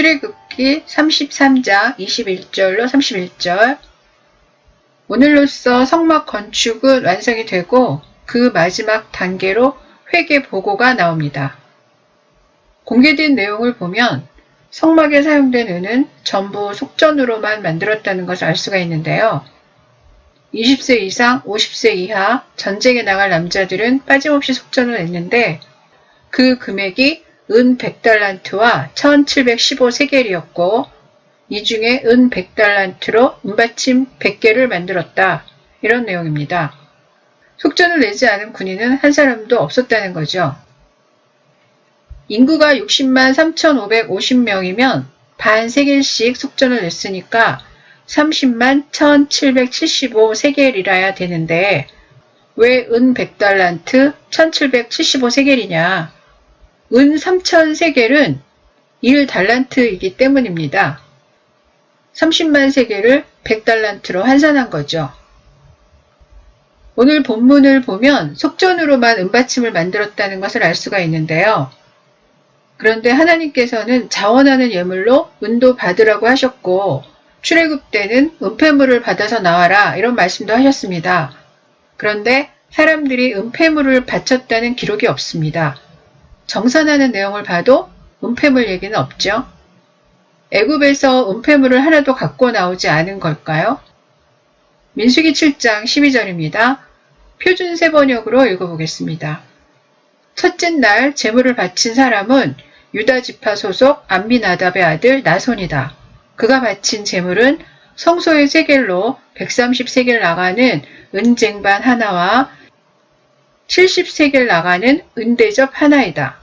출애굽기 33장 21절로 31절 오늘로써 성막 건축은 완성이 되고 그 마지막 단계로 회계 보고가 나옵니다. 공개된 내용을 보면 성막에 사용된 은은 전부 속전으로만 만들었다는 것을 알 수가 있는데요. 20세 이상, 50세 이하 전쟁에 나갈 남자들은 빠짐없이 속전을 냈는데 그 금액이 은 100달란트와 1715 세겔이었고 이 중에 은 100달란트로 은받침 100개를 만들었다. 이런 내용입니다. 속전을 내지 않은 군인은 한 사람도 없었다는 거죠. 인구가 60만 3,550명이면 반 세겔씩 속전을 냈으니까 30만 1,775 세겔이라야 되는데 왜 은 100달란트 1,775 세겔이냐? 은 3,000세겔은 1달란트이기 때문입니다. 30만 세겔을 100달란트로 환산한 거죠. 오늘 본문을 보면 속전으로만 은받침을 만들었다는 것을 알 수가 있는데요. 그런데 하나님께서는 자원하는 예물로 은도 받으라고 하셨고 출애굽 때는 은폐물을 받아서 나와라 이런 말씀도 하셨습니다. 그런데 사람들이 은폐물을 바쳤다는 기록이 없습니다. 정산하는 내용을 봐도 은폐물 얘기는 없죠. 애굽에서 은폐물을 하나도 갖고 나오지 않은 걸까요? 민수기 7장 12절입니다. 표준 세번역으로 읽어보겠습니다. 첫째 날 제물을 바친 사람은 유다 지파 소속 안비나답의 아들 나손이다. 그가 바친 제물은 성소의 세겔로 130세겔 나가는 은쟁반 하나와 70세겔 나가는 은대접 하나이다.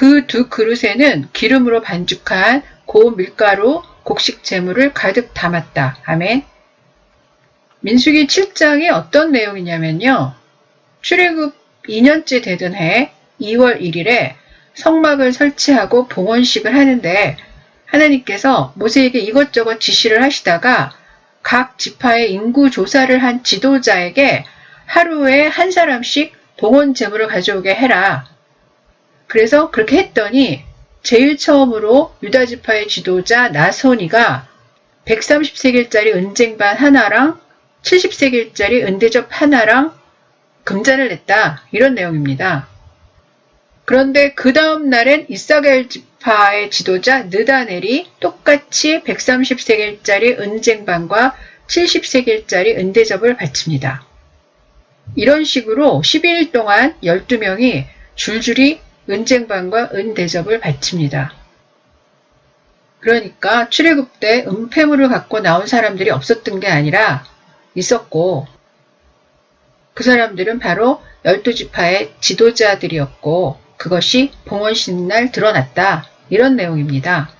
그 두 그릇에는 기름으로 반죽한 고운 밀가루, 곡식 재물을 가득 담았다. 아멘. 민수기 7장이 어떤 내용이냐면요. 출애굽 2년째 되던 해 2월 1일에 성막을 설치하고 봉헌식을 하는데 하나님께서 모세에게 이것저것 지시를 하시다가 각 지파의 인구 조사를 한 지도자에게 하루에 한 사람씩 봉헌 재물을 가져오게 해라. 그래서 그렇게 했더니 제일 처음으로 유다 지파의 지도자 나손이가 130세겔짜리 은쟁반 하나랑 70세겔짜리 은대접 하나랑 금잔을 냈다. 이런 내용입니다. 그런데 그 다음 날엔 이사겔 지파의 지도자 느다넬이 똑같이 130세겔짜리 은쟁반과 70세겔짜리 은대접을 바칩니다. 이런 식으로 12일 동안 12명이 줄줄이 은쟁반과 은대접을 바칩니다. 그러니까 출애굽 때 은폐물을 갖고 나온 사람들이 없었던 게 아니라 있었고 그 사람들은 바로 열두 지파의 지도자들이었고 그것이 봉헌 신 날 드러났다. 이런 내용입니다.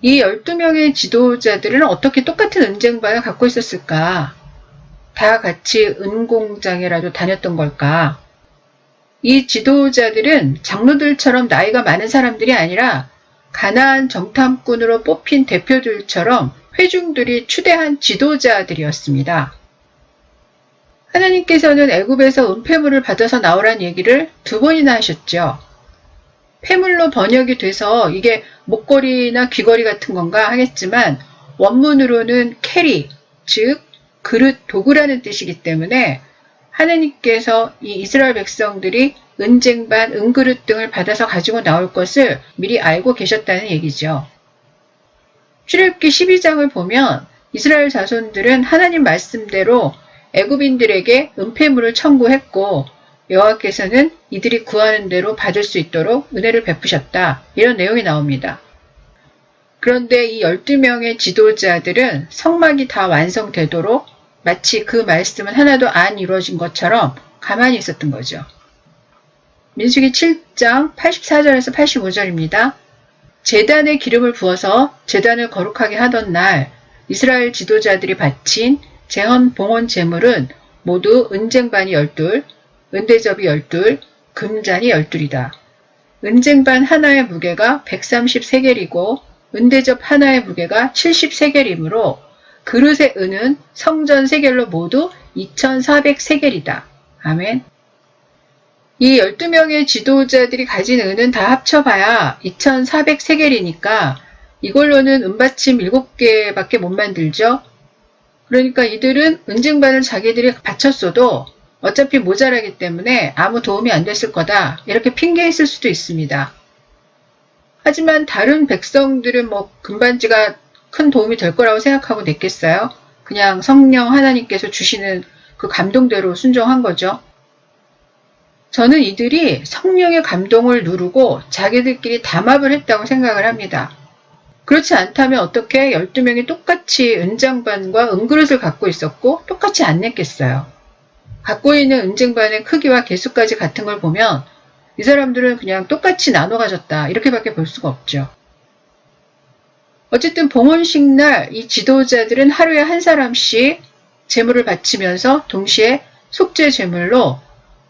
이 12명의 지도자들은 어떻게 똑같은 은쟁반을 갖고 있었을까? 다 같이 은공장에라도 다녔던 걸까? 이 지도자들은 장로들처럼 나이가 많은 사람들이 아니라 가나안 정탐꾼으로 뽑힌 대표들처럼 회중들이 추대한 지도자들이었습니다. 하나님께서는 애굽에서 은폐물을 받아서 나오란 얘기를 두 번이나 하셨죠. 폐물로 번역이 돼서 이게 목걸이나 귀걸이 같은 건가 하겠지만 원문으로는 캐리, 즉 그릇, 도구라는 뜻이기 때문에 하나님께서 이 이스라엘 백성들이 은쟁반, 은그릇 등을 받아서 가지고 나올 것을 미리 알고 계셨다는 얘기죠. 출애굽기 12장을 보면 이스라엘 자손들은 하나님 말씀대로 애굽인들에게 은폐물을 청구했고 여호와께서는 이들이 구하는 대로 받을 수 있도록 은혜를 베푸셨다. 이런 내용이 나옵니다. 그런데 이 12명의 지도자들은 성막이 다 완성되도록 마치 그 말씀은 하나도 안 이루어진 것처럼 가만히 있었던 거죠. 민수기 7장 84절에서 85절입니다. 재단에 기름을 부어서 재단을 거룩하게 하던 날 이스라엘 지도자들이 바친 재헌 봉헌 제물은 모두 은쟁반이 12, 은대접이 12, 금잔이 12이다. 은쟁반 하나의 무게가 130세겔이고 은대접 하나의 무게가 70세겔이므로 그릇의 은은 성전 세겔로 모두 2400세겔이다. 아멘. 이 12명의 지도자들이 가진 은은 다 합쳐봐야 2,400세겔이니까 이걸로는 은받침 7개밖에 못 만들죠. 그러니까 이들은 은증반을 자기들이 바쳤어도 어차피 모자라기 때문에 아무 도움이 안 됐을 거다. 이렇게 핑계했을 수도 있습니다. 하지만 다른 백성들은 뭐 금반지가 큰 도움이 될 거라고 생각하고 냈겠어요? 그냥 성령 하나님께서 주시는 그 감동대로 순종한 거죠. 저는 이들이 성령의 감동을 누르고 자기들끼리 담합을 했다고 생각을 합니다. 그렇지 않다면 어떻게 12명이 똑같이 은장반과 은그릇을 갖고 있었고 똑같이 안 냈겠어요. 갖고 있는 은쟁반의 크기와 개수까지 같은 걸 보면 이 사람들은 그냥 똑같이 나눠 가졌다. 이렇게밖에 볼 수가 없죠. 어쨌든 봉헌식 날 이 지도자들은 하루에 한 사람씩 재물을 바치면서 동시에 속죄 제물로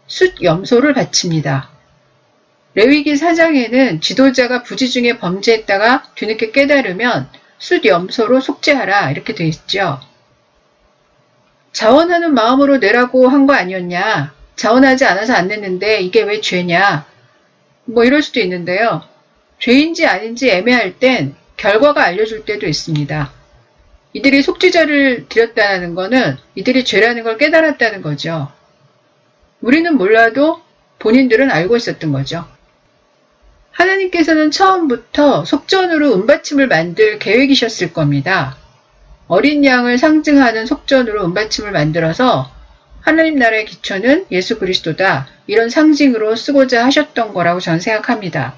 숫 염소를 바칩니다. 레위기 4장에는 지도자가 부지 중에 범죄했다가 뒤늦게 깨달으면 숫 염소로 속죄하라 이렇게 돼 있죠. 자원하는 마음으로 내라고 한 거 아니었냐? 자원하지 않아서 안 냈는데 이게 왜 죄냐? 뭐 이럴 수도 있는데요. 죄인지 아닌지 애매할 땐 결과가 알려줄 때도 있습니다. 이들이 속죄자를 드렸다는 거는 이들이 죄라는 걸 깨달았다는 거죠. 우리는 몰라도 본인들은 알고 있었던 거죠. 하나님께서는 처음부터 속전으로 은받침을 만들 계획이셨을 겁니다. 어린 양을 상징하는 속전으로 은받침을 만들어서 하나님 나라의 기초는 예수 그리스도다. 이런 상징으로 쓰고자 하셨던 거라고 저는 생각합니다.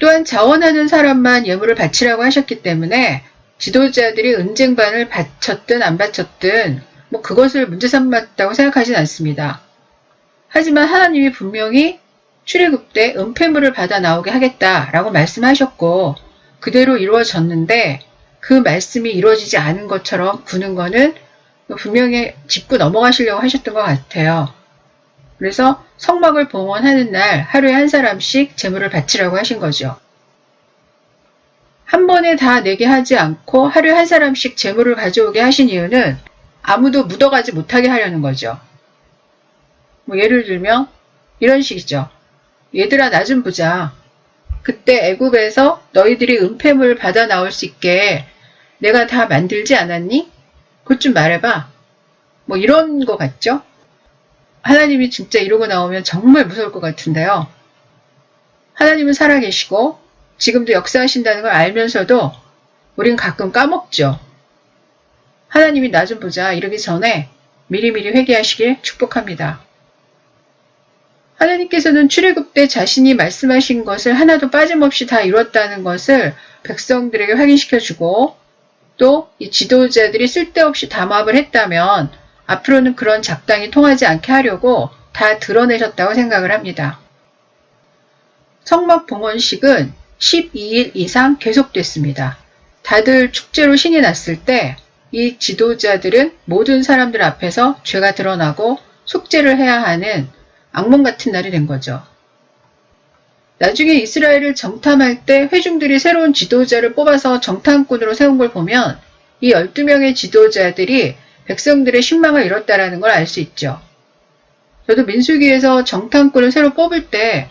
또한 자원하는 사람만 예물을 바치라고 하셨기 때문에 지도자들이 은쟁반을 바쳤든 안 바쳤든 뭐 그것을 문제 삼았다고 생각하진 않습니다. 하지만 하나님이 분명히 출애굽 때 은폐물을 받아 나오게 하겠다라고 말씀하셨고 그대로 이루어졌는데 그 말씀이 이루어지지 않은 것처럼 구는 거는 분명히 짚고 넘어가시려고 하셨던 것 같아요. 그래서 성막을 봉헌하는 날 하루에 한 사람씩 재물을 바치라고 하신 거죠. 한 번에 다 내게 하지 않고 하루에 한 사람씩 재물을 가져오게 하신 이유는 아무도 묻어가지 못하게 하려는 거죠. 뭐 예를 들면 이런 식이죠. 얘들아 나 좀 보자. 그때 애굽에서 너희들이 은폐물 받아 나올 수 있게 내가 다 만들지 않았니? 그것 좀 말해봐. 뭐 이런 거 같죠? 하나님이 진짜 이러고 나오면 정말 무서울 것 같은데요. 하나님은 살아계시고 지금도 역사하신다는 걸 알면서도 우린 가끔 까먹죠. 하나님이 나 좀 보자 이러기 전에 미리미리 회개하시길 축복합니다. 하나님께서는 출애굽 때 자신이 말씀하신 것을 하나도 빠짐없이 다 이뤘다는 것을 백성들에게 확인시켜 주고 또 이 지도자들이 쓸데없이 담합을 했다면 앞으로는 그런 작당이 통하지 않게 하려고 다 드러내셨다고 생각을 합니다. 성막 봉헌식은 12일 이상 계속됐습니다. 다들 축제로 신이 났을 때 이 지도자들은 모든 사람들 앞에서 죄가 드러나고 속죄를 해야 하는 악몽 같은 날이 된 거죠. 나중에 이스라엘을 정탐할 때 회중들이 새로운 지도자를 뽑아서 정탐꾼으로 세운 걸 보면 이 12명의 지도자들이 백성들의 신망을 잃었다라는 걸 알 수 있죠. 저도 민수기에서 정탐꾼을 새로 뽑을 때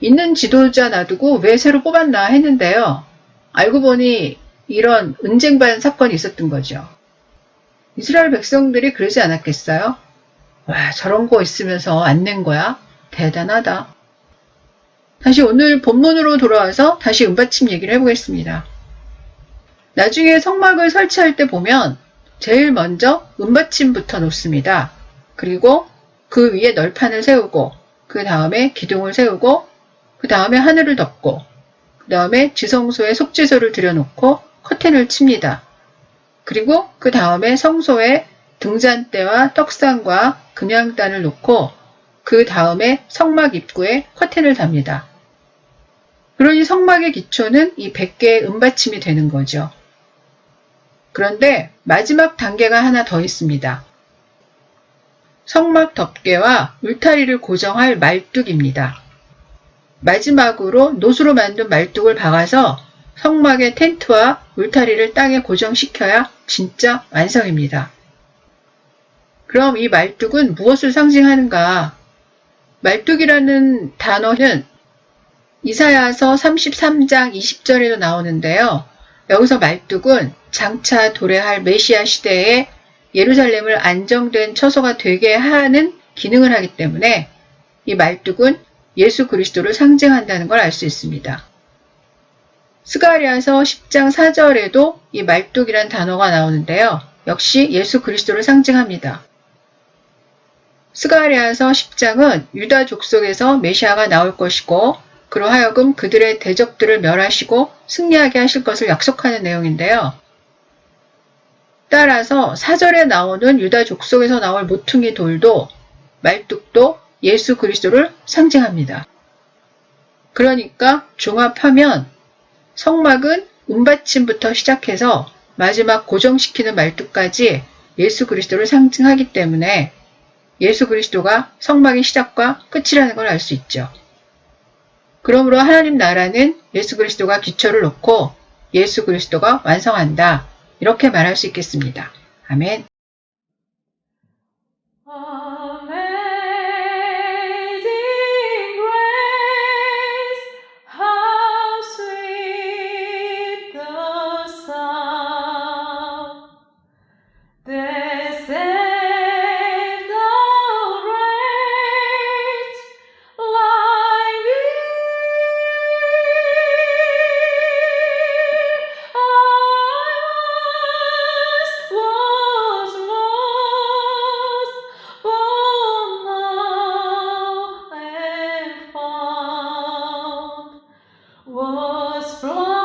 있는 지도자 놔두고 왜 새로 뽑았나 했는데요. 알고 보니 이런 은쟁반 사건이 있었던 거죠. 이스라엘 백성들이 그러지 않았겠어요? 와, 저런 거 있으면서 안 낸 거야? 대단하다. 다시 오늘 본문으로 돌아와서 다시 은받침 얘기를 해보겠습니다. 나중에 성막을 설치할 때 보면 제일 먼저 은받침부터 놓습니다. 그리고 그 위에 널판을 세우고 그 다음에 기둥을 세우고 그 다음에 하늘을 덮고 그 다음에 지성소에 속죄소를 들여놓고 커튼을 칩니다. 그리고 그 다음에 성소에 등잔대와 떡상과 금양단을 놓고 그 다음에 성막 입구에 커튼을 답니다. 그러니 성막의 기초는 이 100개의 은받침이 되는 거죠. 그런데 마지막 단계가 하나 더 있습니다. 성막 덮개와 울타리를 고정할 말뚝입니다. 마지막으로 노수로 만든 말뚝을 박아서 성막의 텐트와 울타리를 땅에 고정시켜야 진짜 완성입니다. 그럼 이 말뚝은 무엇을 상징하는가? 말뚝이라는 단어는 이사야서 33장 20절에도 나오는데요. 여기서 말뚝은 장차 도래할 메시아 시대에 예루살렘을 안정된 처소가 되게 하는 기능을 하기 때문에 이 말뚝은 예수 그리스도를 상징한다는 걸 알 수 있습니다. 스가리아서 10장 4절에도 이 말뚝이란 단어가 나오는데요. 역시 예수 그리스도를 상징합니다. 스가리아서 10장은 유다 족속에서 메시아가 나올 것이고 그로 하여금 그들의 대적들을 멸하시고 승리하게 하실 것을 약속하는 내용인데요. 따라서 사절에 나오는 유다 족속에서 나올 모퉁이 돌도 말뚝도 예수 그리스도를 상징합니다. 그러니까 종합하면 성막은 운받침부터 시작해서 마지막 고정시키는 말뚝까지 예수 그리스도를 상징하기 때문에 예수 그리스도가 성막의 시작과 끝이라는 걸 알 수 있죠. 그러므로 하나님 나라는 예수 그리스도가 기초를 놓고 예수 그리스도가 완성한다. 이렇게 말할 수 있겠습니다. 아멘. Amazing flowers fly.